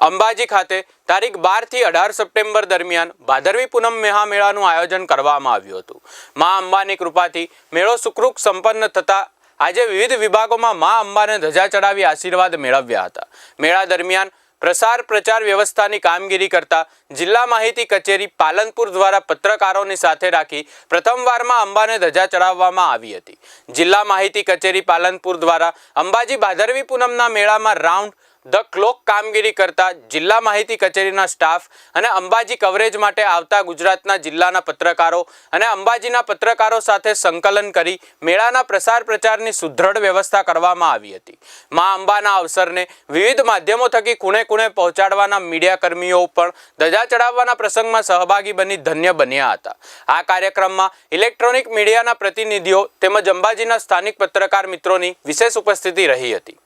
અંબાજી ખાતે તારીખ બારથી અઢાર સપ્ટેમ્બર દરમિયાન ભાદરવી પૂનમ મહામેળાનું આયોજન કરવામાં આવ્યું હતું. મા અંબાની કૃપાથી મેળો સુખરૂપ સંપન્ન થતા આજે વિવિધ વિભાગોમાં મા અંબાને ધજા ચડાવી આશીર્વાદ મેળવ્યા હતા. મેળા દરમિયાન પ્રસાર પ્રચાર વ્યવસ્થાની કામગીરી કરતા જિલ્લા માહિતી કચેરી પાલનપુર દ્વારા પત્રકારોની સાથે રાખી પ્રથમવારમાં અંબાને ધજા ચડાવવામાં આવી હતી. જિલ્લા માહિતી કચેરી પાલનપુર દ્વારા અંબાજી ભાદરવી પૂનમના મેળામાં રાઉન્ડ ધ ક્લોક કામગીરી કરતા જિલ્લા માહિતી કચેરીના સ્ટાફ અને અંબાજી કવરેજ માટે આવતા ગુજરાતના જિલ્લાના પત્રકારો અને અંબાજીના પત્રકારો સાથે સંકલન કરી મેળાના પ્રસાર પ્રચારની સુદૃઢ વ્યવસ્થા કરવામાં આવી હતી. મા અંબાના અવસરને વિવિધ માધ્યમો થકી ખૂણે ખૂણે પહોંચાડવાના મીડિયાકર્મીઓ પણ ધજા ચડાવવાના પ્રસંગમાં સહભાગી બની ધન્ય બન્યા હતા. આ કાર્યક્રમમાં ઇલેક્ટ્રોનિક મીડિયાના પ્રતિનિધિઓ તેમજ અંબાજીના સ્થાનિક પત્રકાર મિત્રોની વિશેષ ઉપસ્થિતિ રહી હતી.